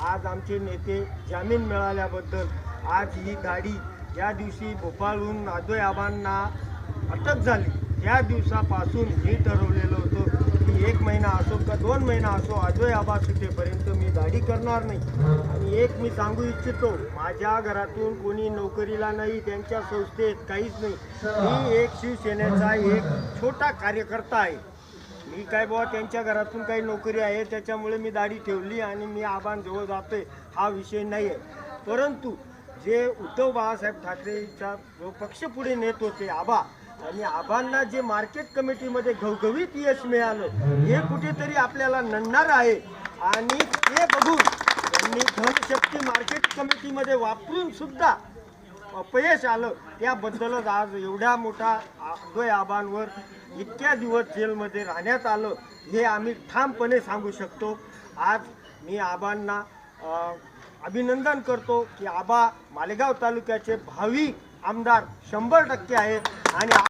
आज आमचे नेते जामीन मिळाल्याबद्दल आज ही गाडी या दिवशी भोपाळहून नादोयाबांना अटक झाली. या दिवसापासून हे ठरवलेलं होतं. दोन महिना असो अजय आबा सुटेपर्यंत मी गाडी करणार नाही. आणि एक मी सांगू इच्छितो माझ्या घरातून कोणी नोकरीला नाही त्यांच्या संस्थेत काहीच नाही. मी एक शिवसेनेचा एक छोटा कार्यकर्ता आहे. मी काय बाबा त्यांच्या घरातून काही नोकरी आहे त्याच्यामुळे मी दाढी ठेवली आणि मी आबांजवळ जातोय हा विषय नाही आहे परंतु जे उद्धव बाळासाहेब ठाकरेचा जो पक्ष पुढे नेत होते आबा आणि आबांना जे मार्केट कमिटीमध्ये घवघवीत यश मिळालं हे कुठेतरी आपल्याला नडणार आहे. आणि ते बघून त्यांनी धनशक्ती मार्केट कमिटीमध्ये वापरून सुद्धा अपयश आलं. त्याबद्दलच आज एवढ्या मोठा अद्वय आबांवर इतक्या दिवस जेलमध्ये राहण्यात आलं हे आम्ही ठामपणे सांगू शकतो. आज मी आबांना अभिनंदन करतो की आबा मालेगाव तालुक्याचे भावी आमदार शंभर टक्के आहेत आणि